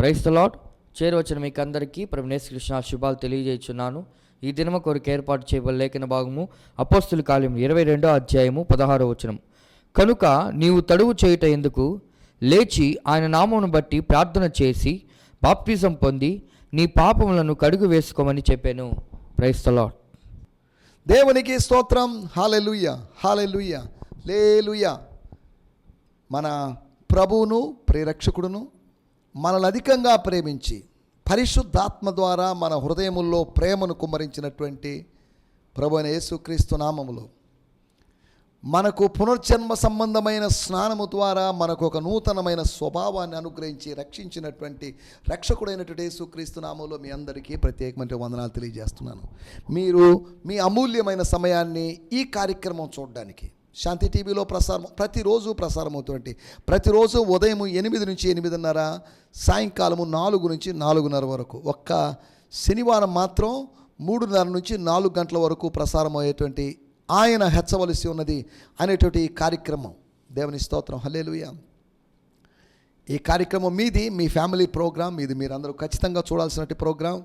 Price lord చేరవచ్చిన మీకు అందరికీ ప్రభునేశ్ కృష్ణ శుభాలు తెలియజేస్తున్నాను ఈ దినము కొరకు ఏర్పాటు చేయబడి లేఖన భాగము అపోస్తుల కాలం ఇరవై రెండో అధ్యాయము పదహారో వచనం. కనుక నీవు తడువు చేయుట ఎందుకు? లేచి ఆయన నామమును బట్టి ప్రార్థన చేసి బాప్తిజం పొంది నీ పాపములను కడుగు వేసుకోమని చెప్పాను. ప్రైస్ లాడ్ దేవునికి స్తోత్రం. హాలెలుయ్య హాలెలుయ్య లేలుయ్య మన ప్రభువును ప్రేరక్షకుడును మనల్ని అధికంగా ప్రేమించి పరిశుద్ధాత్మ ద్వారా మన హృదయముల్లో ప్రేమను కుమ్మరించినటువంటి ప్రభు అయిన యేసుక్రీస్తు నామములో. మనకు పునర్జన్మ సంబంధమైన స్నానము ద్వారా మనకు ఒక నూతనమైన స్వభావాన్ని అనుగ్రహించి రక్షించినటువంటి రక్షకుడైనటువంటి యేసుక్రీస్తు నామంలో మీ అందరికీ ప్రత్యేకమైన వందనాలు తెలియజేస్తున్నాను. మీరు మీ అమూల్యమైన సమయాన్ని ఈ కార్యక్రమం చూడడానికి శాంతి టీవీలో ప్రసారం ప్రతిరోజు ప్రసారం అవుతుంది ప్రతిరోజు ఉదయం ఎనిమిది నుంచి ఎనిమిదిన్నర సాయంకాలము నాలుగు నుంచి నాలుగున్నర వరకు ఒక్క శనివారం మాత్రం మూడున్నర నుంచి నాలుగు గంటల వరకు ప్రసారం అయ్యేటువంటి ఆయన హెచ్చవలసి ఉన్నది అనేటువంటి కార్యక్రమం. దేవుని స్తోత్రం. హలేలుయ ఈ కార్యక్రమం మీది మీ ఫ్యామిలీ ప్రోగ్రామ్ ఇది మీరందరూ ఖచ్చితంగా చూడాల్సిన ప్రోగ్రాం.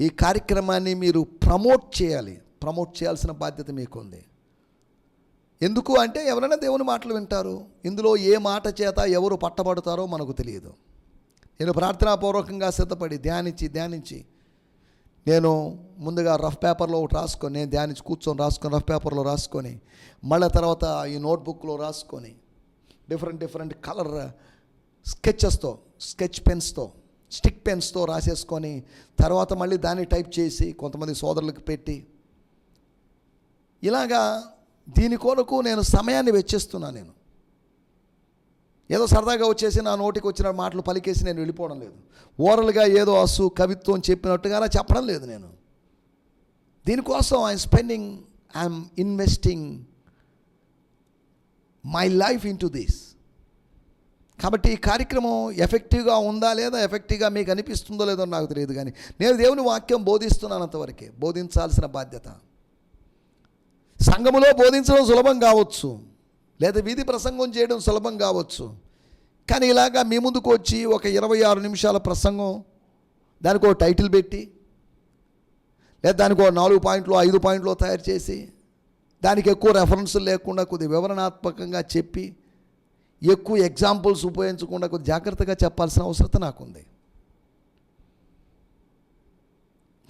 ఈ కార్యక్రమాన్ని మీరు ప్రమోట్ చేయాలి. ప్రమోట్ చేయాల్సిన బాధ్యత మీకుంది. ఎందుకు అంటే ఎవరైనా దేవుని మాటలు వింటారు. ఇందులో ఏ మాట చేత ఎవరు పట్టబడతారో మనకు తెలియదు. నేను ప్రార్థనాపూర్వకంగా సిద్ధపడి ధ్యానించి ధ్యానించి నేను ముందుగా రఫ్ పేపర్లో ఒకటి రాసుకొని నేను ధ్యానించి కూర్చొని రాసుకొని రఫ్ పేపర్లో రాసుకొని మళ్ళీ తర్వాత ఈ నోట్బుక్లో రాసుకొని డిఫరెంట్ డిఫరెంట్ కలర్ స్కెచెస్తో స్కెచ్ పెన్స్తో స్టిక్ పెన్స్తో రాసేసుకొని తర్వాత మళ్ళీ దాన్ని టైప్ చేసి కొంతమంది సోదరులకు పెట్టి ఇలాగా దీని కొరకు నేను సమయాన్ని వెచ్చిస్తున్నాను నేను. ఏదో సరదాగా వచ్చేసి నా నోటికి వచ్చిన మాటలు పలికేసి నేను వెళ్ళిపోవడం లేదు. ఓరల్గా ఏదో అసు కవిత్వం చెప్పినట్టుగా అలా చెప్పడం లేదు నేను. దీనికోసం I'm spending I'm investing my life into this కాబట్టి ఈ కార్యక్రమం ఎఫెక్టివ్గా ఉందా లేదా ఎఫెక్టివ్గా మీకు అనిపిస్తుందో లేదో నాకు తెలియదు కానీ నేను దేవుని వాక్యం బోధిస్తున్నాను అంతవరకే. బోధించాల్సిన బాధ్యత. సంఘములో బోధించడం సులభం కావచ్చు లేదా వీధి ప్రసంగం చేయడం సులభం కావచ్చు. కానీ ఇలాగా మీ ముందుకు వచ్చి ఒక ఇరవై ఆరు నిమిషాల ప్రసంగం దానికి ఒక టైటిల్ పెట్టి లేదా దానికి ఒక నాలుగు పాయింట్లు ఐదు పాయింట్లు తయారు చేసి దానికి ఎక్కువ రెఫరెన్సులు లేకుండా కొద్ది వివరణాత్మకంగా చెప్పి ఎక్కువ ఎగ్జాంపుల్స్ ఉపయోగించకుండా కొద్ది జాగ్రత్తగా చెప్పాల్సిన అవసరం నాకుంది.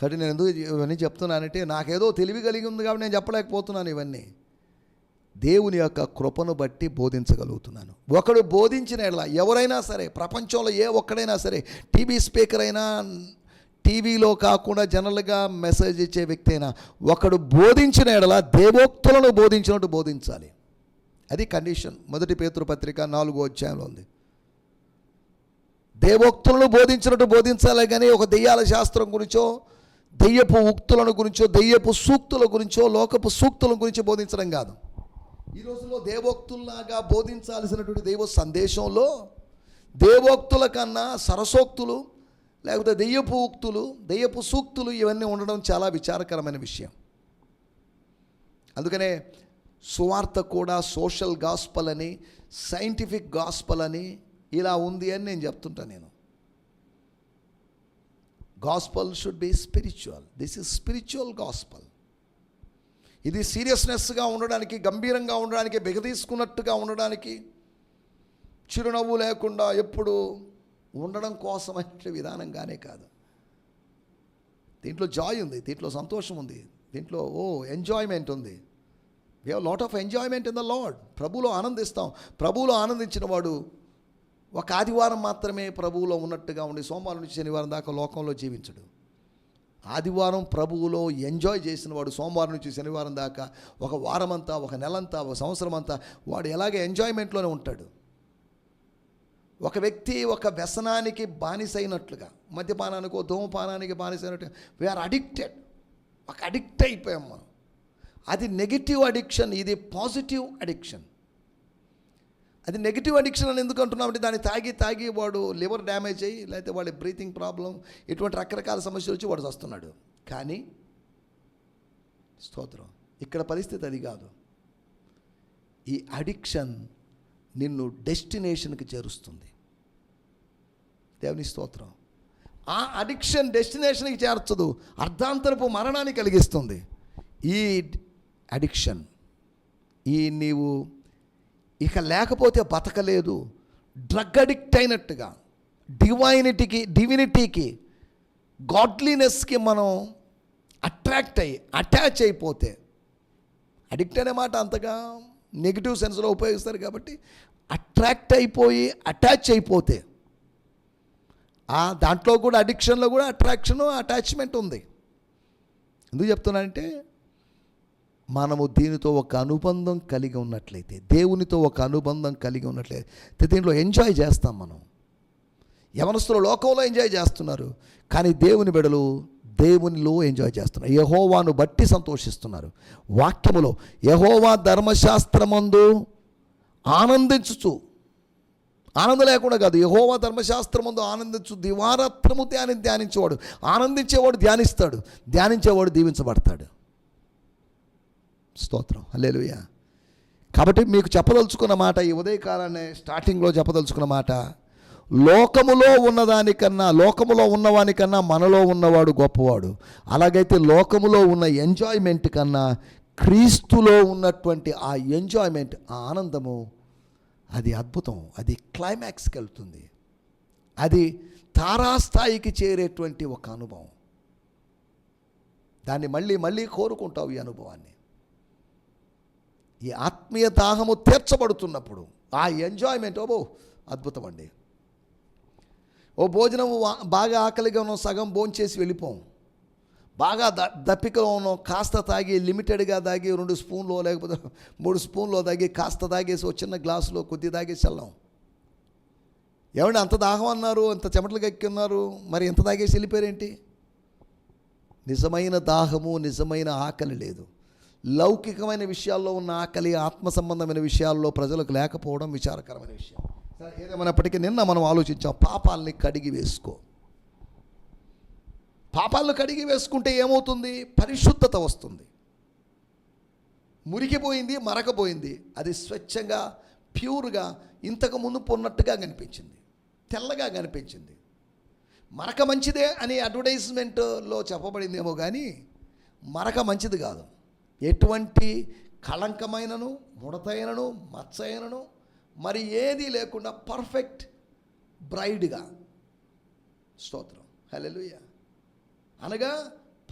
కాబట్టి నేను ఎందుకు ఇవన్నీ చెప్తున్నానంటే నాకేదో తెలివి కలిగి ఉంది కాబట్టి నేను చెప్పలేకపోతున్నాను ఇవన్నీ. దేవుని యొక్క కృపను బట్టి బోధించగలుగుతున్నాను. ఒకడు బోధించిన ఎడల ఎవరైనా సరే ప్రపంచంలో ఏ ఒక్కడైనా సరే టీవీ స్పీకర్ అయినా టీవీలో కాకుండా జనరల్గా మెసేజ్ ఇచ్చే వ్యక్తి అయినా ఒకడు బోధించిన ఎడల దేవోక్తులను బోధించినట్టు బోధించాలి. అది కండిషన్. మొదటి పేతృపత్రిక నాలుగో అధ్యాయంలో ఉంది. దేవోక్తులను బోధించినట్టు బోధించాలి కానీ ఒక దెయ్యాల శాస్త్రం గురించో దెయ్యపు ఉక్తులను గురించో దెయ్యపు సూక్తుల గురించో లోకపు సూక్తుల గురించి బోధించడం కాదు. ఈ రోజుల్లో దేవోక్తుల్లాగా బోధించాల్సినటువంటి దైవ సందేశంలో దేవోక్తుల కన్నా సరసోక్తులు లేకపోతే దెయ్యపు ఉక్తులు దెయ్యపు సూక్తులు ఇవన్నీ ఉండడం చాలా విచారకరమైన విషయం. అందుకనే సువార్త కూడా సోషల్ గాస్పల్ అని సైంటిఫిక్ గాస్పల్ అని ఇలా ఉంది అని నేను చెప్తుంటాను నేను. Gospel should be spiritual this is spiritual gospel ఇది సీరియస్నెస్గా ఉండడానికి గంభీరంగా ఉండడానికి బిగదీసుకున్నట్టుగా ఉండడానికి చిరునవ్వు లేకుండా ఎప్పుడు ఉండడం కోసమైన విధానంగానే కాదు. దీంట్లో జాయ్ ఉంది దీంట్లో సంతోషం ఉంది దీంట్లో ఓ ఎంజాయ్మెంట్ ఉంది. We have lot of enjoyment in the lord ప్రభులో ఆనందిస్తాం. ప్రభులో ఆనందించిన వాడు ఒక ఆదివారం మాత్రమే ప్రభువులో ఉన్నట్టుగా ఉండి సోమవారం నుంచి శనివారం దాకా లోకంలో జీవించడు. ఆదివారం ప్రభువులో ఎంజాయ్ చేసిన వాడు సోమవారం నుంచి శనివారం దాకా ఒక వారం అంతా ఒక నెలంతా ఒక సంవత్సరం అంతా వాడు ఎలాగే ఎంజాయ్మెంట్లోనే ఉంటాడు. ఒక వ్యక్తి ఒక వ్యసనానికి బానిసైనట్లుగా మద్యపానానికో ధూమపానానికి బానిసైనట్టుగా వీఆర్ అడిక్టెడ్ ఒక అడిక్ట్ అయిపోయాం మనం. అది నెగిటివ్ అడిక్షన్ ఇది పాజిటివ్ అడిక్షన్. అది నెగిటివ్ అడిక్షన్ అని ఎందుకు అంటున్నామంటే దాన్ని తాగి తాగి వాడు లివర్ డ్యామేజ్ అయ్యి లేకపోతే వాడి బ్రీతింగ్ ప్రాబ్లం ఇటువంటి రకరకాల సమస్యలు వచ్చి వాడు వస్తున్నాడు కానీ స్తోత్రం ఇక్కడ పరిస్థితి అది కాదు. ఈ అడిక్షన్ నిన్ను డెస్టినేషన్కి చేరుస్తుంది. దేవుని స్తోత్రం. ఆ అడిక్షన్ డెస్టినేషన్కి చేర్చదు అర్ధాంతరపు మరణాన్ని కలిగిస్తుంది. ఈ అడిక్షన్ ఈ నీవు ఇక లేకపోతే బతకలేదు. డ్రగ్ అడిక్ట్ అయినట్టుగా డివైనిటీకి డివినిటీకి గాడ్లీనెస్కి మనం అట్రాక్ట్ అయ్యి అటాచ్ అయిపోతే అడిక్ట్ అనే మాట అంతగా నెగిటివ్ సెన్స్లో ఉపయోగిస్తారు కాబట్టి అట్రాక్ట్ అయిపోయి అటాచ్ అయిపోతే ఆ దాంట్లో కూడా అడిక్షన్లో కూడా అట్రాక్షన్ అటాచ్మెంట్ ఉంది. ఎందుకు చెప్తున్నానంటే మనము దీనితో ఒక అనుబంధం కలిగి ఉన్నట్లయితే దేవునితో ఒక అనుబంధం కలిగి ఉన్నట్లయితే దీంట్లో ఎంజాయ్ చేస్తాం మనం. యవనస్తులు లోకంలో ఎంజాయ్ చేస్తున్నారు కానీ దేవుని బిడలు దేవునిలో ఎంజాయ్ చేస్తున్నారు. యహోవాను బట్టి సంతోషిస్తున్నారు. వాక్యములో యహోవా ధర్మశాస్త్రమందు ఆనందించుచు. ఆనందం లేకుండా కాదు యహోవా ధర్మశాస్త్రమందు ఆనందించు. దివారాత్రము ధ్యాని ధ్యానించేవాడు ఆనందించేవాడు ధ్యానిస్తాడు ధ్యానించేవాడు దీవించబడతాడు. స్తోత్రం. అల్లెలుయ కాబట్టి మీకు చెప్పదలుచుకున్న మాట ఈ ఉదయకాలాన్ని స్టార్టింగ్లో చెప్పదలుచుకున్న మాట లోకములో ఉన్నదానికన్నా లోకములో ఉన్నవానికన్నా మనలో ఉన్నవాడు గొప్పవాడు. అలాగైతే లోకములో ఉన్న ఎంజాయ్మెంట్ కన్నా క్రీస్తులో ఉన్నటువంటి ఆ ఎంజాయ్మెంట్ ఆ ఆనందము అది అద్భుతం. అది క్లైమాక్స్కి వెళ్తుంది. అది తారాస్థాయికి చేరేటువంటి ఒక అనుభవం. దాన్ని మళ్ళీ మళ్ళీ కోరుకుంటావు ఈ అనుభవాన్ని. ఈ ఆత్మీయ దాహము తీర్చబడుతున్నప్పుడు ఆ ఎంజాయ్మెంట్ ఓబో అద్భుతం అండి. ఓ భోజనం బాగా ఆకలిగా ఉన్నాం సగం భోంచేసి వెళ్ళిపోం. బాగా ద దప్పికలో ఉన్నాం కాస్త తాగి లిమిటెడ్గా తాగి రెండు స్పూన్లో లేకపోతే మూడు స్పూన్లో తాగి కాస్త తాగేసి ఓ చిన్న గ్లాసులో కొద్ది తాగేసి వెళ్ళాం ఏమండి అంత దాహం అన్నారు అంత చెమటలు ఎక్కి ఉన్నారు మరి ఎంత తాగేసి వెళ్ళిపోయారేంటి? నిజమైన దాహము నిజమైన ఆకలి లేదు. లౌకికమైన విషయాల్లో ఉన్న ఆకలి ఆత్మ సంబంధమైన విషయాల్లో ప్రజలకు లేకపోవడం విచారకరమైన విషయం. సరే ఏదేమైనప్పటికీ నిన్న మనం ఆలోచించాం పాపాలని కడిగి వేసుకో. పాపాలను కడిగి వేసుకుంటే ఏమవుతుంది? పరిశుద్ధత వస్తుంది. మురికిపోయింది మరకపోయింది అది స్వచ్ఛంగా ప్యూర్గా ఇంతకు ముందు పొన్నట్టుగా కనిపించింది. తెల్లగా కనిపించింది. మరక మంచిదే అనే అడ్వర్టైజ్మెంట్లో చెప్పబడిందేమో కానీ మరక మంచిది కాదు. ఎటువంటి కళంకమైనను ముడతైనను మచ్చైనను మరి ఏది లేకుండా పర్ఫెక్ట్ బ్రైడ్గా స్తోత్రం. హలెలుయ అనగా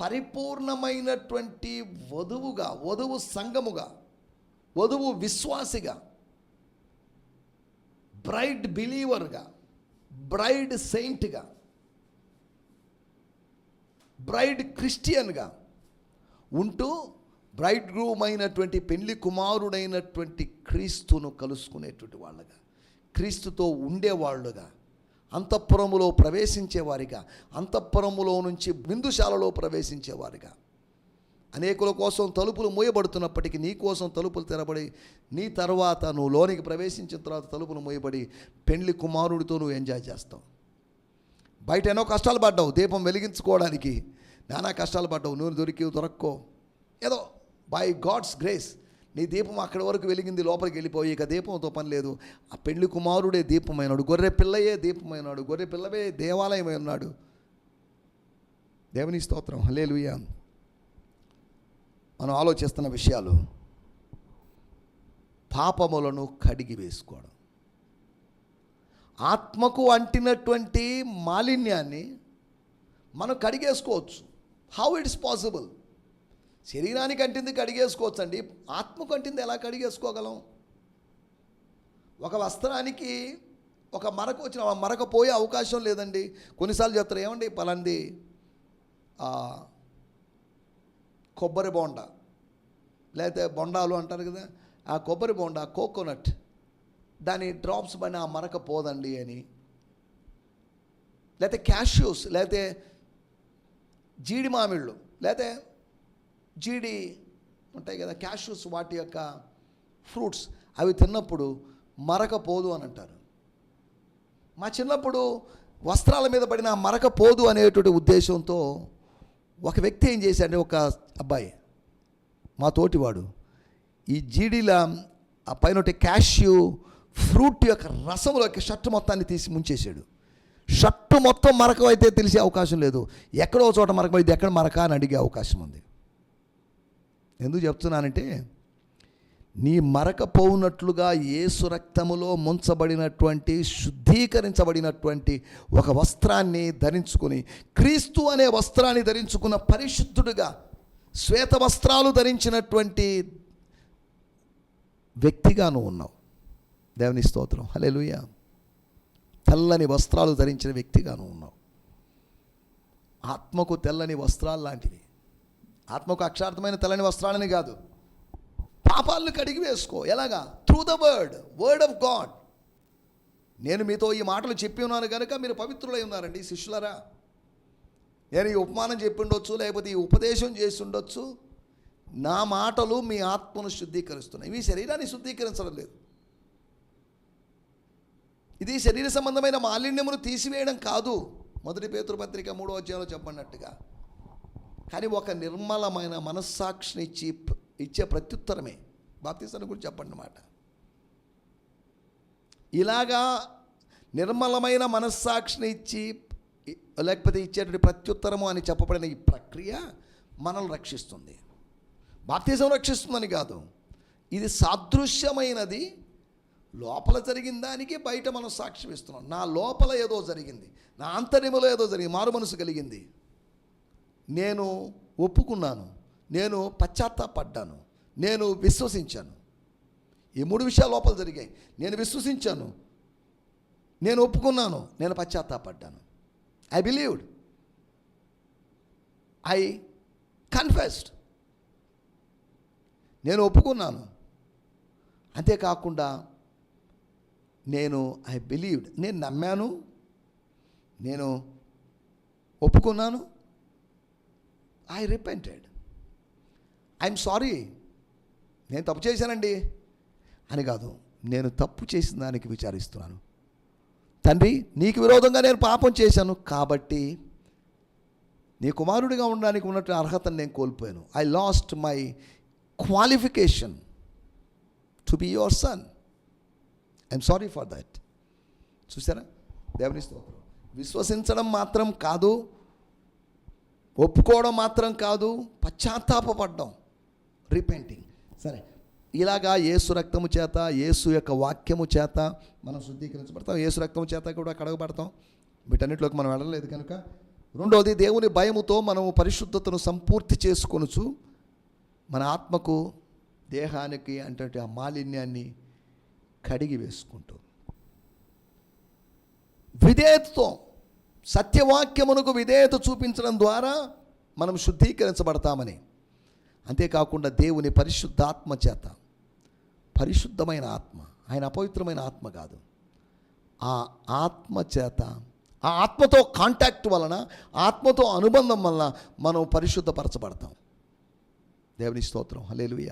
పరిపూర్ణమైనటువంటి వధువుగా వధువు సంఘముగా వధువు విశ్వాసిగా బ్రైడ్ బిలీవర్గా బ్రైడ్ సెయింట్గా బ్రైడ్ క్రిస్టియన్గా ఉంటూ బ్రైడ్ గ్రూమ్ అయినటువంటి పెళ్ళి కుమారుడైనటువంటి క్రీస్తును కలుసుకునేటువంటి వాళ్ళగా క్రీస్తుతో ఉండేవాళ్ళుగా అంతఃపురములో ప్రవేశించేవారిగా అంతఃపురములో నుంచి బిందుశాలలో ప్రవేశించేవారిగా. అనేకుల కోసం తలుపులు మూయబడుతున్నప్పటికీ నీ కోసం తలుపులు తెరబడి నీ తర్వాత నువ్వు లోనికి ప్రవేశించిన తర్వాత తలుపులు మూయబడి పెళ్ళి కుమారుడితో నువ్వు ఎంజాయ్ చేస్తావు. బయట ఎన్నో కష్టాలు పడ్డావు దీపం వెలిగించుకోవడానికి. నానా కష్టాలు పడ్డావు నూనె దొరికి దొరక్కో ఏదో బై గాడ్స్ గ్రేస్ నీ దీపం అక్కడి వరకు వెలిగింది లోపలికి వెళ్ళిపోయి ఇక దీపంతో పని లేదు. ఆ పెళ్ళి కుమారుడే దీపమైనాడు గొర్రె పిల్లయే దీపమైనాడు గొర్రె పిల్లవే దేవాలయమై ఉన్నాడు. దేవుని స్తోత్రం హల్లెలూయా. మనం ఆలోచిస్తున్న విషయాలు పాపములను కడిగి వేసుకోవడం. ఆత్మకు అంటినటువంటి మాలిన్యాన్ని మనం కడిగేసుకోవచ్చు. హౌ ఇట్స్ పాసిబుల్ శరీరానికి అంటింది కడిగేసుకోవచ్చు అండి ఆత్మకు అంటింది ఎలా కడిగేసుకోగలం? ఒక వస్త్రానికి ఒక మరక వచ్చిన మరక పోయే అవకాశం లేదండి. కొన్నిసార్లు చెప్తారు ఏమండి పలాంది కొబ్బరి బోండ? లేకపోతే బొండాలు అంటారు కదా ఆ కొబ్బరి బోండ కోకోనట్ దాని డ్రాప్స్ పైన ఆ మరక పోదండి అని. లేకపోతే క్యాష్యూస్ లేకపోతే జీడి మామిళ్ళు లేకపోతే జీడి ఉంటాయి కదా క్యాష్యూస్ వాటి యొక్క ఫ్రూట్స్ అవి తిన్నప్పుడు మరకపోదు అని అంటారు. మా చిన్నప్పుడు వస్త్రాల మీద పడిన మరకపోదు మరక పోదు అనేటువంటి ఉద్దేశంతో ఒక వ్యక్తి ఏం చేశాడు ఒక అబ్బాయి మా తోటివాడు ఈ జీడీల ఆ పైన క్యాష్యూ ఫ్రూట్ యొక్క రసంలోకి షర్ట్ మొత్తాన్ని తీసి ముంచేశాడు. షర్టు మొత్తం మరకం అయితే తెలిసే అవకాశం లేదు. ఎక్కడో చోట మరకం ఇది ఎక్కడ మరక అని అడిగే అవకాశం ఉంది. ఎందుకు చెప్తున్నానంటే నీ మరక పోవునట్లుగా రక్తములో ముంచబడినటువంటి శుద్ధీకరించబడినటువంటి ఒక వస్త్రాన్ని ధరించుకుని క్రీస్తు అనే వస్త్రాన్ని ధరించుకున్న పరిశుద్ధుడుగా శ్వేత వస్త్రాలు ధరించినటువంటి వ్యక్తిగా నువ్వు ఉన్నావు. దేవుని స్తోత్రం. హలెలుయ తెల్లని వస్త్రాలు ధరించిన వ్యక్తిగా నువ్వు ఉన్నావు. ఆత్మకు తెల్లని వస్త్రాలు లాంటివి. ఆత్మకు అక్షార్థమైన తెల్లని వస్త్రాలని కాదు. పాపాలను కడిగి వేసుకో. ఎలాగా? Through the word word of God నేను మీతో ఈ మాటలు చెప్పి ఉన్నాను కనుక మీరు పవిత్రులై ఉన్నారండి శిష్యులరా. నేను ఈ ఉపమానం చెప్పి ఉండొచ్చు లేకపోతే ఈ ఉపదేశం చేసి ఉండొచ్చు. నా మాటలు మీ ఆత్మను శుద్ధీకరిస్తున్నాయి. మీ శరీరాన్ని శుద్ధీకరించడం లేదు. ఇది శరీర సంబంధమైన మాలిన్యమును తీసివేయడం కాదు. మొదటి పేతృపత్రిక మూడో అధ్యాయంలో చెప్పన్నట్టుగా కానీ ఒక నిర్మలమైన మనస్సాక్షిని ఇచ్చి ఇచ్చే ప్రత్యుత్తరమే. బాప్తీసాన్ని గురించి చెప్పండి అన్నమాట. ఇలాగా నిర్మలమైన మనస్సాక్షిని ఇచ్చి లేకపోతే ఇచ్చేటువంటి ప్రత్యుత్తరము అని చెప్పబడిన ఈ ప్రక్రియ మనల్ని రక్షిస్తుంది. బాప్తీసం రక్షిస్తుందని కాదు. ఇది సాదృశ్యమైనది. లోపల జరిగిన దానికి బయట మనం సాక్ష్యం ఇస్తున్నాం నా లోపల ఏదో జరిగింది. నా ఆంతర్యములో ఏదో జరిగింది. మారు మనసు కలిగింది. నేను ఒప్పుకున్నాను. నేను పశ్చాత్తాపడ్డాను. నేను విశ్వసించాను. ఈ మూడు విషయాలు లోపల జరిగాయి. నేను విశ్వసించాను. నేను ఒప్పుకున్నాను. నేను పశ్చాత్తాపడ్డాను. ఐ బిలీవ్డ్ ఐ కన్ఫెస్డ్ నేను ఒప్పుకున్నాను. అంతేకాకుండా నేను ఐ బిలీవ్డ్ నేను నమ్మాను. నేను ఒప్పుకున్నాను. ఐ రిపెంటెడ్ ఐఎమ్ సారీ నేను తప్పు చేశానండి. అని కాదు నేను తప్పు చేసిన దానికి విచారిస్తున్నాను. తండ్రి నీకు విరోధంగా నేను పాపం చేశాను కాబట్టి నీ కుమారుడిగా ఉండడానికి ఉన్నట్టు అర్హతను నేను కోల్పోయాను. I lost my qualification to be your son I'm sorry for that చూసారా? దేవుని స్తోత్రం. విశ్వసించడం మాత్రం కాదు ఒప్పుకోవడం మాత్రం కాదు పశ్చాత్తాపడడం రిపెంటింగ్ సరే. ఇలాగా ఏసు రక్తము చేత ఏసు యొక్క వాక్యము చేత మనం శుద్ధీకరించబడతాం. ఏసు రక్తము చేత కూడా కడగబడతాం. వీటన్నిటిలోకి మనం వెళ్ళలేదు కనుక. రెండవది దేవుని భయముతో మనము పరిశుద్ధతను సంపూర్తి చేసుకొనుచు మన ఆత్మకు దేహానికి అంటే ఆ మాలిన్యాన్ని కడిగి వేసుకుంటూ విధేయతతో సత్యవాక్యమునకు విధేయత చూపించడం ద్వారా మనం శుద్ధీకరించబడతామని. అంతేకాకుండా దేవుని పరిశుద్ధాత్మ చేత పరిశుద్ధమైన ఆత్మ ఆయన అపవిత్రమైన ఆత్మ కాదు. ఆ ఆత్మ చేత ఆ ఆత్మతో కాంటాక్ట్ వలన ఆత్మతో అనుబంధం వలన మనం పరిశుద్ధపరచబడతాం. దేవుని స్తోత్రం. హలేలుయ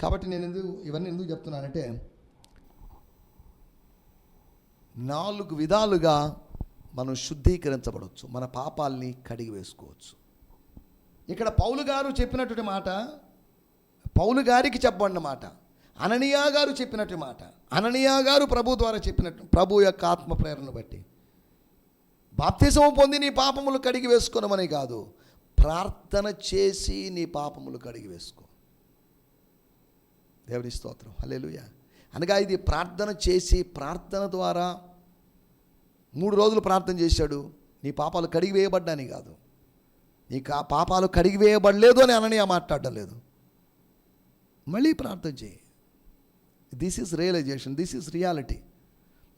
కాబట్టి నేను ఎందుకు ఇవన్నీ ఎందుకు చెప్తున్నానంటే నాలుగు విధాలుగా మనం శుద్ధీకరించబడవచ్చు మన పాపాల్ని కడిగి వేసుకోవచ్చు. ఇక్కడ పౌలు గారు చెప్పినటువంటి మాట పౌలు గారికి చెప్పబడిన మాట అననీయా గారు చెప్పినట్టు మాట అననీయా గారు ప్రభు ద్వారా చెప్పినట్టు ప్రభు యొక్క ఆత్మ ప్రేరణ బట్టి. బాప్తిసం పొంది నీ పాపములు కడిగి వేసుకోనమని కాదు ప్రార్థన చేసి నీ పాపములు కడిగి వేసుకో. దేవుని స్తోత్రం. హలేలుయా అనగా ఇది ప్రార్థన చేసి ప్రార్థన ద్వారా మూడు రోజులు ప్రార్థన చేశాడు. నీ పాపాలు కడిగి వేయబడ్డాని కాదు. నీ కా పాపాలు కడిగి వేయబడలేదు అని అననీయ మాట్లాడడం లేదు. మళ్ళీ ప్రార్థన చేయి. This is realisation this is reality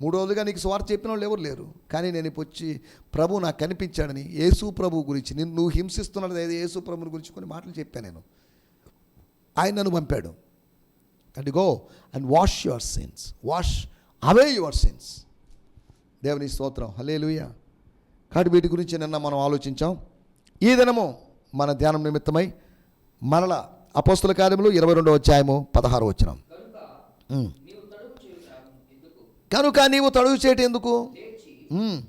మూడు రోజులుగా నీకు స్వార్థ చెప్పిన వాళ్ళు ఎవరు లేరు. కానీ నేను ఇప్పుడు వచ్చి ప్రభు నాకు కనిపించాడని యేసు ప్రభు గురించి నిన్ను నువ్వు హింసిస్తున్నది ఏదో? యేసు ప్రభుని గురించి కొన్ని మాటలు చెప్పాను నేను. ఆయన నన్ను పంపాడు. And go and wash your sins wash away your sins దేవుని స్తోత్రం. హలే కాబట్టి వీటి గురించి నిన్న మనం ఆలోచించాం. ఈ దినము మన ధ్యానం నిమిత్తమై మరల అపోస్తుల కార్యములు ఇరవై రెండవ అధ్యాయము పదహారు వచ్చినాం కనుక నీవు తడుపు చేయుట ఎందుకు?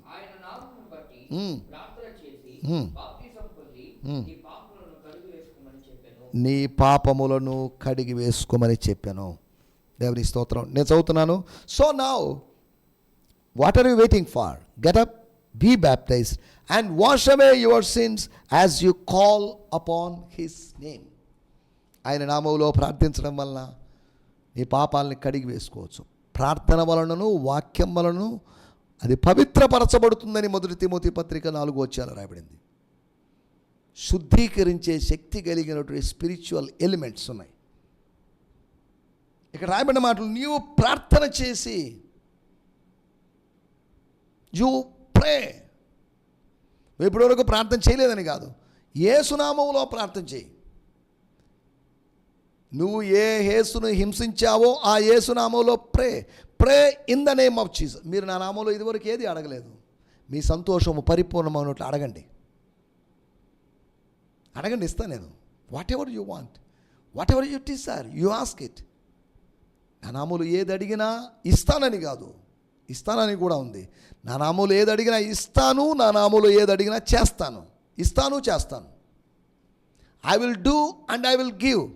ఆయన నామమును బట్టి ప్రార్థన చేసి. బాప్తిసం పొంది ఉమ్. నీ పాపములను కడిగి వేసుకోమని చెప్పాను నీ పాపములను కడిగి వేసుకోమని చెప్పాను. దేవుని స్తోత్రం. నేను చదువుతున్నాను. సో నా what are you waiting for get up be baptised and wash away your sins as you call upon his name ఆయన నామంలో ప్రార్థించడం వలన నీ పాపాలని కడిగి వేసుకోవచ్చు. ప్రార్థన వలనను వాక్యం వలనను అది పవిత్రపరచబడుతుందని మొదటి తిమోతి పత్రిక నాలుగు వచ్చాలో రాయబడింది. శుద్ధీకరించే శక్తి కలిగినటువంటి స్పిరిచువల్ ఎలిమెంట్స్ ఉన్నాయి. ఇక్కడ రాయబడిన మాటలు నీవు ప్రార్థన చేసి యూ ప్రే నువ్వు ఇప్పటివరకు ప్రార్థన చేయలేదని కాదు. ఏ సునామంలో ప్రార్థన చేయి. నువ్వు ఏ హేసును హింసించావో ఆ యేసునామంలో pray pray in the name of Jesus మీరు నా నామంలో ఇదివరకు ఏది అడగలేదు. మీ సంతోషము పరిపూర్ణమైనట్లు అడగండి. అడగండి ఇస్తా నేను. Whatever you want whatever you shall you ask it నా నామూలు ఏది అడిగినా ఇస్తానని కాదు. ఇస్తానని కూడా ఉంది. నా నామూలు ఏది అడిగినా ఇస్తాను నా నామూలు ఏది అడిగినా చేస్తాను. ఇస్తాను చేస్తాను. I will do and I will give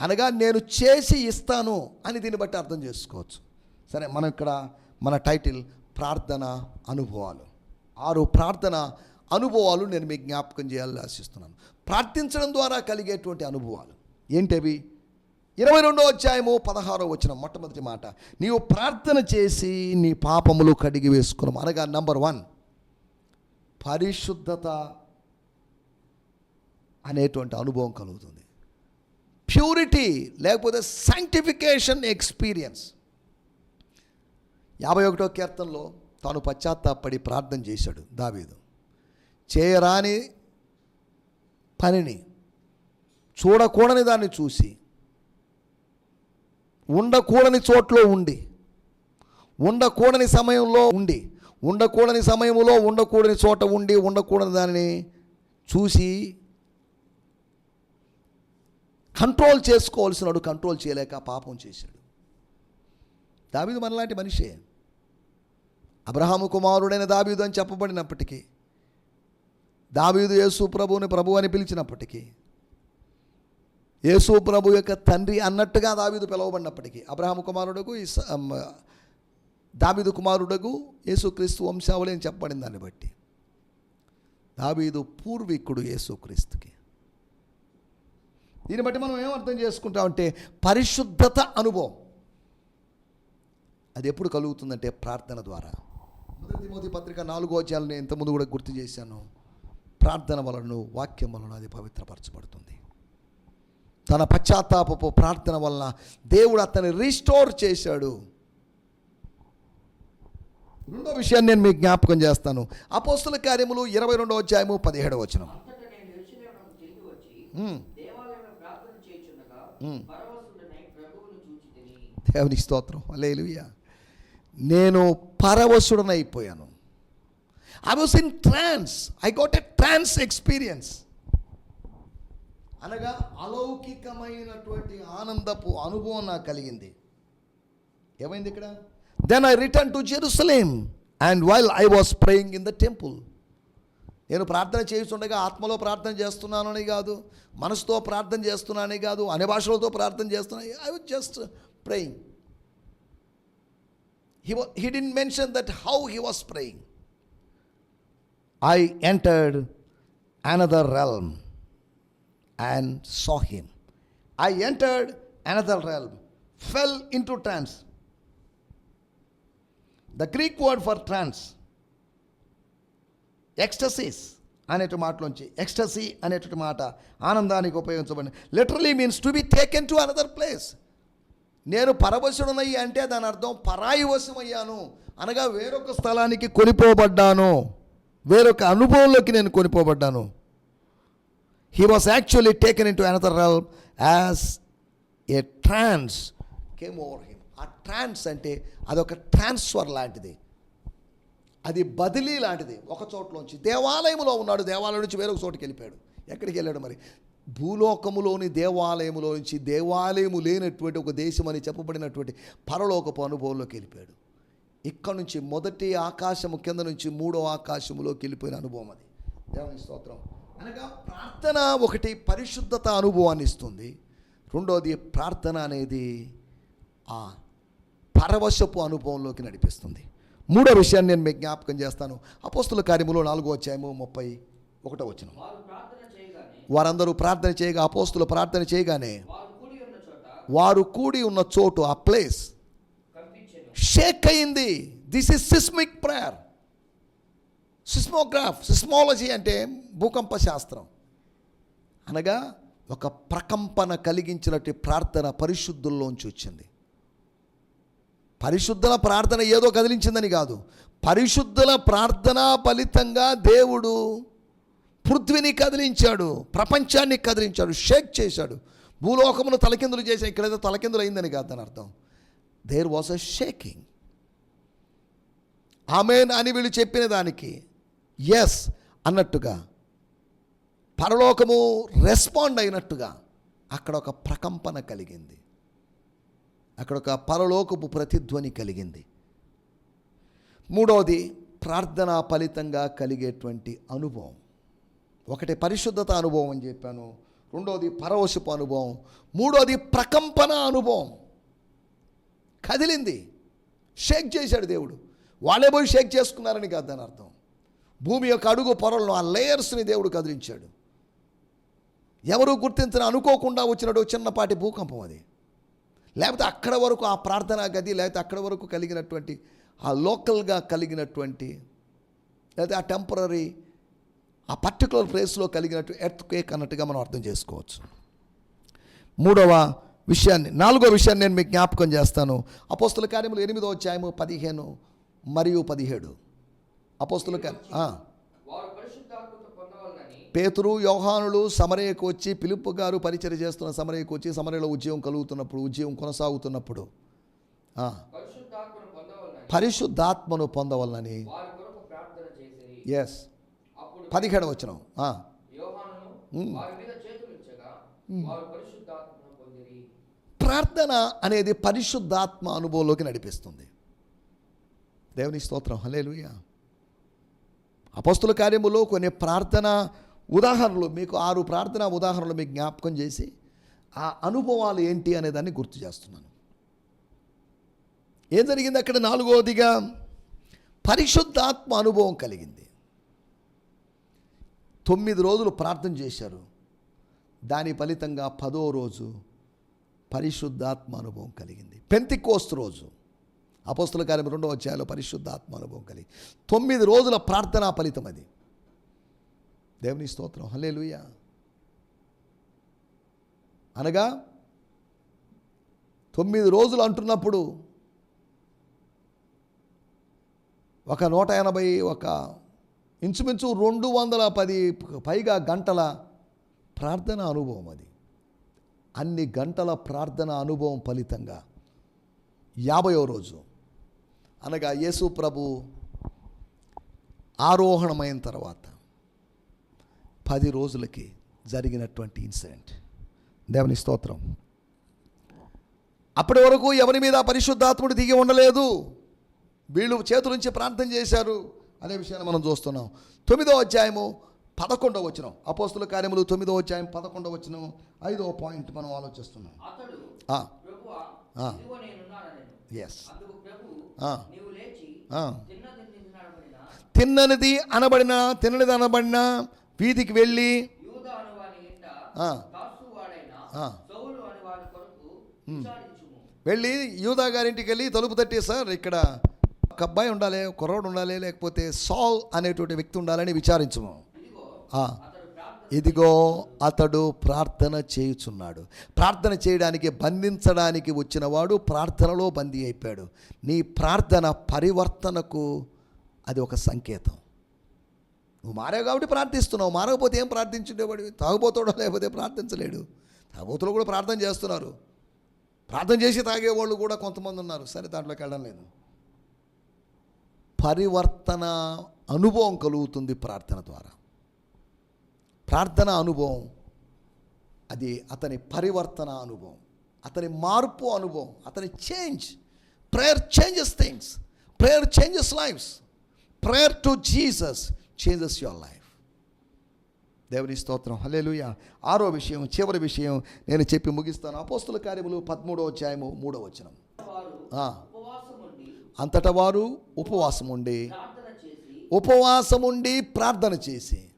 అనగా నేను చేసి ఇస్తాను అని దీన్ని బట్టి అర్థం చేసుకోవచ్చు. సరే మనం ఇక్కడ మన టైటిల్ ప్రార్థన అనుభవాలు. ఆరు ప్రార్థన అనుభవాలు నేను మీకు జ్ఞాపకం చేయాలని ఆశిస్తున్నాను. ప్రార్థించడం ద్వారా కలిగేటువంటి అనుభవాలు. ఏంటవి? ఇరవై రెండో అధ్యాయము పదహారో వచ్చిన మొట్టమొదటి మాట. నీవు ప్రార్థన చేసి నీ పాపములు కడిగి వేసుకున్నాం అనగా నంబర్ వన్ పరిశుద్ధత అనేటువంటి అనుభవం కలుగుతుంది. ప్యూరిటీ లేకపోతే సైంటిఫికేషన్ ఎక్స్పీరియన్స్ యాభై ఒకటో కీర్తనలో తాను పశ్చాత్తాపడి ప్రార్థన చేశాడు దావీదు. చేయరాని పనిని చూడకూడని దాన్ని చూసి ఉండకూడని చోట్లో ఉండి ఉండకూడని సమయంలో ఉండి ఉండకూడని సమయంలో ఉండకూడని చోట ఉండి ఉండకూడని దానిని చూసి కంట్రోల్ చేసుకోవాల్సినాడు కంట్రోల్ చేయలేక పాపం చేశాడు. దావీదు మనలాంటి మనిషే. అబ్రహాము కుమారుడైన దావీదు అని చెప్పబడినప్పటికీ దావీదు యేసు ప్రభువుని ప్రభు అని పిలిచినప్పటికీ యేసు ప్రభు యొక్క తండ్రి అన్నట్టుగా దావీదు పిలువబడినప్పటికీ అబ్రహాము కుమారుడుకు ఈ దావీదు కుమారుడకు యేసుక్రీస్తు వంశావళి అని చెప్పబడిన దాన్ని బట్టి దావీదు పూర్వీకుడు యేసుక్రీస్తుకి దీన్ని బట్టి మనం ఏం అర్థం చేసుకుంటామంటే పరిశుద్ధత అనుభవం. అది ఎప్పుడు కలుగుతుందంటే ప్రార్థన ద్వారా. మొదటి మోదీ పత్రిక నాలుగో అధ్యాయాలు నేను ఇంతకుముందు కూడా గుర్తు చేశాను. ప్రార్థన వలన వాక్యం వలన అది పవిత్రపరచబడుతుంది. తన పశ్చాత్తాపపు ప్రార్థన వలన దేవుడు అతన్ని రీస్టోర్ చేశాడు. రెండో విషయాన్ని నేను మీకు జ్ఞాపకం చేస్తాను. అపోస్తుల కార్యములు ఇరవై రెండో అధ్యాయము పదిహేడవ వచనం. దేవునికి స్తోత్రం. అలేలుయ్య నేను పరవశుడనైపోయాను. I was in trance I got a trance experience అనగా అలౌకికమైనటువంటి ఆనందపు అనుభవం నాకు కలిగింది. ఏమైంది ఇక్కడ? Then I return to Jerusalem and while I was praying in the temple నేను ప్రార్థన చేస్తుండగా ఆత్మలో ప్రార్థన చేస్తున్నానని కాదు మనసుతో ప్రార్థన చేస్తున్నానని కాదు అనే భాషలతో ప్రార్థన చేస్తున్నా I was just praying he, he did mention that how he was praying I entered another realm and saw him I entered another realm fell into trance the Greek word for trance ecstasies అనేటి మాటలోంచి ecstasy అనేటువంటి మాట ఆనందానికి ఉపయోగించబడింది. Literally means to be taken to another place నేను పరవశుడనయ్యి అంటే దాని అర్థం పరాయి వశమయ్యాను అనగా వేరొక స్థలానికి కొనిపోబడ్డాను. వేరొక అనుభవంలోకి నేను కొనిపోబడ్డాను. He was actually taken into another realm as a trance came over him ఆ ట్రాన్స్ అంటే అదొక ట్రాన్స్ఫర్ లాంటిది. అది బదిలీ లాంటిది. ఒక చోట్లోంచి దేవాలయములో ఉన్నాడు. దేవాలయం నుంచి వేరొక చోటుకి వెళ్ళిపోయాడు. ఎక్కడికి వెళ్ళాడు మరి? భూలోకములోని దేవాలయములో నుంచి దేవాలయము లేనటువంటి ఒక దేశం అని చెప్పబడినటువంటి పరలోకపు అనుభవంలోకి వెళ్ళిపోయాడు. ఇక్కడ నుంచి మొదటి ఆకాశము కింద నుంచి మూడో ఆకాశములోకి వెళ్ళిపోయిన అనుభవం అది. దేవుని స్తోత్రం. అనగా ప్రార్థన ఒకటి పరిశుద్ధత అనుభవాన్ని ఇస్తుంది. రెండోది ప్రార్థన అనేది ఆ పరవశపు అనుభవంలోకి నడిపిస్తుంది. మూడో విషయాన్ని నేను మీకు జ్ఞాపకం చేస్తాను. అపోస్తుల కార్యములో నాలుగో వచ్చాము ముప్పై ఒకటో వచ్చిన వారందరూ ప్రార్థన చేయగా అపోస్తులు ప్రార్థన చేయగానే వారు కూడి ఉన్న చోట ఆ ప్లేస్ షేక్ అయింది. This is seismic prayer seismograph seismology అంటే భూకంప శాస్త్రం. అనగా ఒక ప్రకంపన కలిగించినట్టు ప్రార్థన పరిశుద్ధుల్లోంచి వచ్చింది. పరిశుద్ధుల ప్రార్థన ఏదో కదిలించిందని కాదు. పరిశుద్ధుల ప్రార్థన ఫలితంగా దేవుడు పృథ్వీని కదిలించాడు ప్రపంచాన్ని కదిలించాడు షేక్ చేశాడు. భూలోకమును తలకిందులు చేశాడు ఇక్కడైతే తలకిందులు అయిందని కాదు దాని అర్థం. There was a shaking amen అని వీళ్ళు చెప్పిన దానికి ఎస్ అన్నట్టుగా పరలోకము రెస్పాండ్ అయినట్టుగా అక్కడ ఒక ప్రకంపన కలిగింది. అక్కడ ఒక పరలోకపు ప్రతిధ్వని కలిగింది. మూడవది ప్రార్థన ఫలితంగా కలిగేటువంటి అనుభవం. ఒకటి పరిశుద్ధత అనుభవం అని చెప్పాను. రెండవది పరవశపు అనుభవం. మూడవది ప్రకంపన అనుభవం. కదిలింది. షేక్ చేశాడు దేవుడు. వాళ్ళే పోయి షేక్ చేసుకున్నారని కాదు దాని అర్థం. భూమి యొక్క అడుగు పొరలను ఆ లేయర్స్ని దేవుడు కదిలించాడు. ఎవరు గుర్తించిన అనుకోకుండా వచ్చినట్టు చిన్నపాటి భూకంపం అది. లేకపోతే అక్కడ వరకు ఆ ప్రార్థనా గది లేకపోతే అక్కడ వరకు కలిగినటువంటి ఆ లోకల్గా కలిగినటువంటి లేకపోతే ఆ టెంపరీ ఆ పర్టికులర్ ప్లేస్లో కలిగినట్టు ఎర్త్ కేక్ అన్నట్టుగా మనం అర్థం చేసుకోవచ్చు. మూడవ విషయాన్ని నాలుగో విషయాన్ని నేను మీకు జ్ఞాపకం చేస్తాను. అపోస్తుల కార్యములు ఎనిమిదో అధ్యాయము పదిహేను మరియు పదిహేడు. అపోస్తుల పేతురు యోహానులు సమరయ్యకు వచ్చి పిలుపు గారు పరిచయం చేస్తున్న సమరయ్యకు వచ్చి సమరయ్యలో ఉద్యోగం కలుగుతున్నప్పుడు ఉద్యోగం కొనసాగుతున్నప్పుడు. పరిశుద్ధాత్మను పొందవలనని ఎస్ అప్పుడు పదిహేడు వచ్చిన యోహానును వారి మీద చేతులుంచగా వారు పరిశుద్ధాత్మను పొందిరి ప్రార్థన అనేది పరిశుద్ధాత్మ అనుభవంలోకి నడిపిస్తుంది. దేవుని స్తోత్రం. హలేలుయ అపస్తుల కార్యములో కొన్ని ప్రార్థన ఉదాహరణలు మీకు ఆరు ప్రార్థన ఉదాహరణలు మీకు జ్ఞాపకం చేసి ఆ అనుభవాలు ఏంటి అనేదాన్ని గుర్తు చేస్తున్నాను. ఏం జరిగింది అక్కడ? నాలుగవదిగా పరిశుద్ధాత్మ అనుభవం కలిగింది. తొమ్మిది రోజులు ప్రార్థన చేశారు. దాని ఫలితంగా పదో రోజు పరిశుద్ధాత్మ అనుభవం కలిగింది. పెంతికోస్తు రోజు అపోస్తుల కార్యం రెండవ అధ్యాయంలో పరిశుద్ధాత్మ అనుభవం కలిగి తొమ్మిది రోజుల ప్రార్థనా ఫలితం అది. దేవుని స్తోత్రం. హలే అనగా తొమ్మిది రోజులు అంటున్నప్పుడు ఒక నూట ఎనభై ఒక ఇంచుమించు రెండు వందల పది పైగా గంటల ప్రార్థన అనుభవం అది. అన్ని గంటల ప్రార్థన అనుభవం ఫలితంగా. యాభయో రోజు. అనగా యేసు ప్రభు ఆరోహణమైన తర్వాత పది రోజులకి జరిగినటువంటి ఇన్సిడెంట్. దేవుని స్తోత్రం. అప్పటి వరకు ఎవరి మీద పరిశుద్ధాత్ముడు దిగి ఉండలేదు. వీళ్ళు చేతుల నుంచి ప్రార్థన చేశారు అనే విషయాన్ని మనం చూస్తున్నాం. తొమ్మిదో అధ్యాయము పదకొండవ వచనం. అపోస్తుల కార్యములు తొమ్మిదో అధ్యాయం పదకొండవ వచనం ఐదవ పాయింట్ మనం ఆలోచిస్తున్నాం. ఎస్. తిన్నది తిన్ననిది అనబడిన తిన్ననిది అనబడిన వీధికి వెళ్ళి వెళ్ళి యూదా గారింటికి వెళ్ళి తలుపు తట్టి సార్ ఇక్కడ ఒక అబ్బాయి ఉండాలి కుర్రోడు ఉండాలి లేకపోతే సాల్ అనేటువంటి వ్యక్తి ఉండాలని విచారించము. ఇదిగో అతడు ప్రార్థన చేయుచున్నాడు. ప్రార్థన చేయడానికి బంధించడానికి వచ్చినవాడు ప్రార్థనలో బందీ అయిపోయాడు. నీ ప్రార్థన పరివర్తనకు అది ఒక సంకేతం. నువ్వు మారావు కాబట్టి ప్రార్థిస్తున్నావు. మారకపోతే ఏం ప్రార్థించుండేవాడు తాగుబోతాడో లేకపోతే ప్రార్థించలేడు. తాగుబోతులు కూడా ప్రార్థన చేస్తున్నారు. ప్రార్థన చేసి తాగేవాళ్ళు కూడా కొంతమంది ఉన్నారు. సరే దాంట్లోకి వెళ్ళడం లేదు. పరివర్తన అనుభవం కలుగుతుంది ప్రార్థన ద్వారా. ప్రార్థన అనుభవం. అది అతని పరివర్తన అనుభవం. అతని మార్పు అనుభవం. అతని change. Prayer changes things prayer changes lives prayer to Jesus changes your life దేవుని స్తోత్రం. హల్లెలూయా. ఆరో విషయం చివరి విషయం నేను చెప్పి ముగిస్తాను. అపోస్తుల కార్యములు పదమూడవ అధ్యాయము మూడవ వచనం. అంతటా వారు ఉపవాసం ఉండి ప్రార్థన చేసి ఉపవాసం ఉండి ప్రార్థన చేసి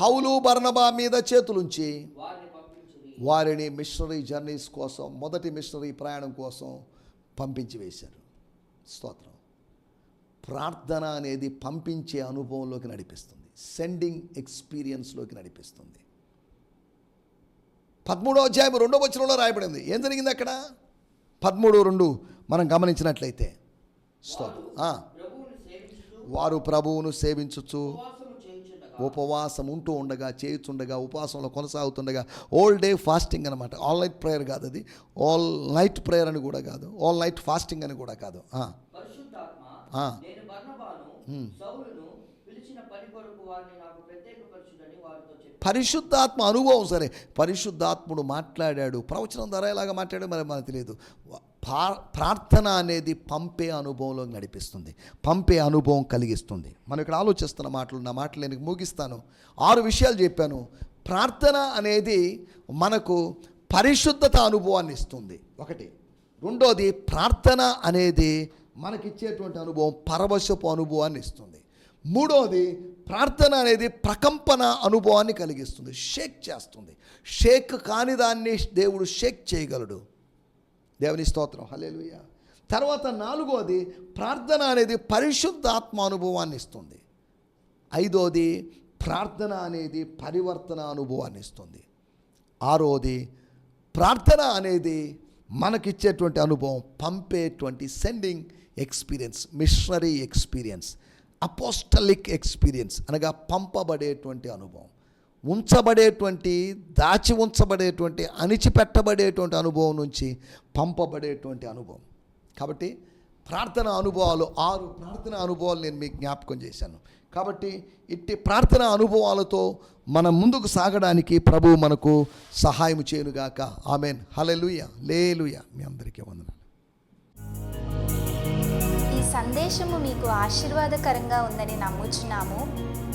పౌలు బర్నబా మీద చేతులుంచి వారిని మిషనరీ జర్నీస్ కోసం మొదటి మిషనరీ ప్రయాణం కోసం పంపించి వేశారు. స్తోత్రం. ప్రార్థన అనేది పంపించే అనుభవంలోకి నడిపిస్తుంది. సెండింగ్ ఎక్స్పీరియన్స్లోకి నడిపిస్తుంది. పదమూడో అధ్యాయం రెండో వచనంలో రాయబడింది. ఏం జరిగింది అక్కడ? పదమూడు రెండు మనం గమనించినట్లయితే. స్తోత్రం. వారు ప్రభువును సేవించుచు ఉపవాసము చేయించుండగా ఉపవాసం ఉంటూ ఉండగా చేయుచుండగా ఉపవాసంలో కొనసాగుతుండగా ఆల్ డే ఫాస్టింగ్ అనమాట ఆల్ నైట్ ప్రేయర్ కాదు అది. ఆల్ నైట్ ప్రేయర్ అని కూడా కాదు. ఆల్ నైట్ ఫాస్టింగ్ అని కూడా కాదు. పరిశుద్ధాత్మ అనుభవం సరే. పరిశుద్ధాత్ముడు మాట్లాడాడు. ప్రవచనం ద్వారా ఎలాగ మాట్లాడాడు మరి మనకు తెలియదు. ప్రార్థన అనేది పంపే అనుభవంలో నడిపిస్తుంది. పంపే అనుభవం కలిగిస్తుంది. మనం ఇక్కడ ఆలోచిస్తున్న మాటలు నా మాటలు నేను ముగిస్తాను. ఆరు విషయాలు చెప్పాను. ప్రార్థన అనేది మనకు పరిశుద్ధత అనుభవాన్ని ఇస్తుంది. ఒకటి. రెండోది ప్రార్థన అనేది మనకిచ్చేటువంటి అనుభవం పరవశపు అనుభవాన్ని ఇస్తుంది. మూడోది ప్రార్థన అనేది ప్రకంపన అనుభవాన్ని కలిగిస్తుంది. షేక్ చేస్తుంది. షేక్ కాని దాన్ని దేవుడు షేక్ చేయగలడు. దేవుని స్తోత్రం. హల్లెలూయ. తర్వాత నాలుగోది ప్రార్థన అనేది పరిశుద్ధాత్మ అనుభవాన్ని ఇస్తుంది. ఐదోది ప్రార్థన అనేది పరివర్తన అనుభవాన్ని ఇస్తుంది. ఆరోది ప్రార్థన అనేది మనకిచ్చేటువంటి అనుభవం పంపేటువంటి sending experience missionary experience apostolic experience అనగా పంపబడేటువంటి అనుభవం. ఉంచబడేటువంటి దాచి ఉంచబడేటువంటి అణిచిపెట్టబడేటువంటి అనుభవం నుంచి పంపబడేటువంటి అనుభవం. కాబట్టి ప్రార్థన అనుభవాలు ఆరు ప్రార్థన అనుభవాలు నేను మీకు జ్ఞాపకం చేశాను. కాబట్టి ఇట్టి ప్రార్థన అనుభవాలతో మనం ముందుకు సాగడానికి ప్రభువు మనకు సహాయం చేయనుగాక. ఆమెన్. హలెలుయ లేలుయ. మీ అందరికీ వందనాలు. ఈ సందేశము మీకు ఆశీర్వాదకరంగా ఉందని నమ్ముచున్నాము.